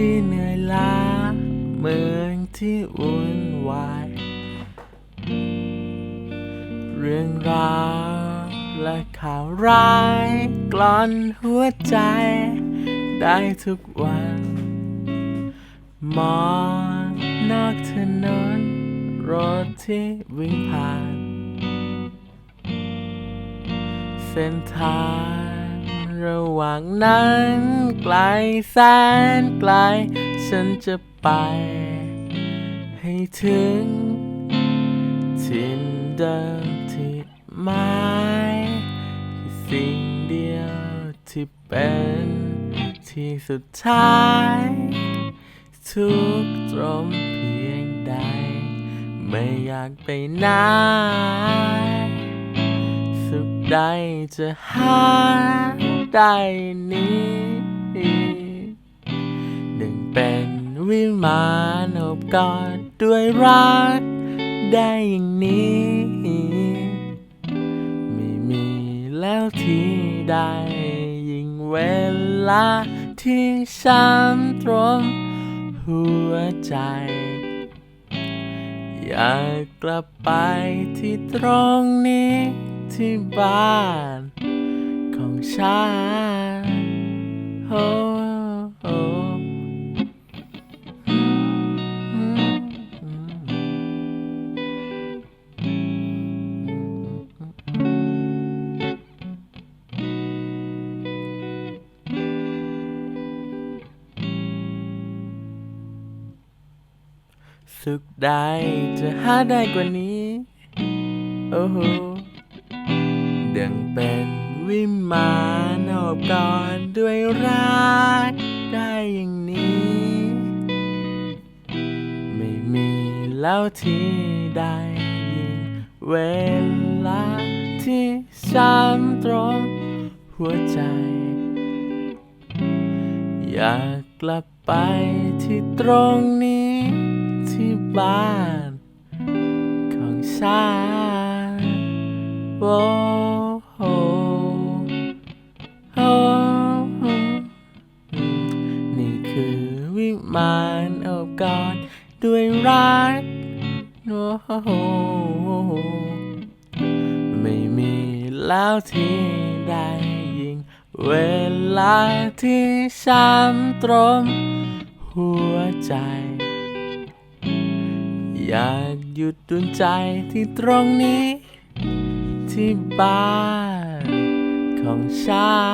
ที่เหนื่อยล้า เมืองที่วุ่นวาย เรื่องราวและข่าวร้ายกลอนหัวใจ ได้ทุกวัน มองนอกถนน รถที่วิ่งผ่าน เส้นทาง ระหว่างนั้น ไกลแสนไกล ฉันจะไป ให้ถึงถิ่นเดิมที่หมายคือสิ่งเดียวที่เป็นที่สุดท้าย ทุกตรงเพียงใด ไม่อยากไปไหนสุขใดจะหา ได้นี้หนึ่งเป็นวิมานอบกอดด้วยรักได้อย่างนี้ ไม่มีแล้วที่ใดยิ่งเวลาที่ช้ำตรงหัวใจ อยากกลับไปที่ตรงนี้ที่บ้าน ฉันโอ้โอ้อืมอืมสุขใดจะหาได้กว่านี้ โอ้โหดังเป็น วิมานโอบกอดด้วยรักได้อย่างนี้ ไม่มีแล้วที่ใดยิ่งเวลาที่ช้ำตรงหัวใจ อยากกลับไปที่ตรงนี้ที่บ้านของฉัน วิมานอบกอดด้วยรักโอ้โหไม่มีแล้วที่ใดยิ่ง เวลาที่ช้ำตรงหัวใจ อยากหยุดดวงใจที่ตรงนี้ ที่บ้านของฉัน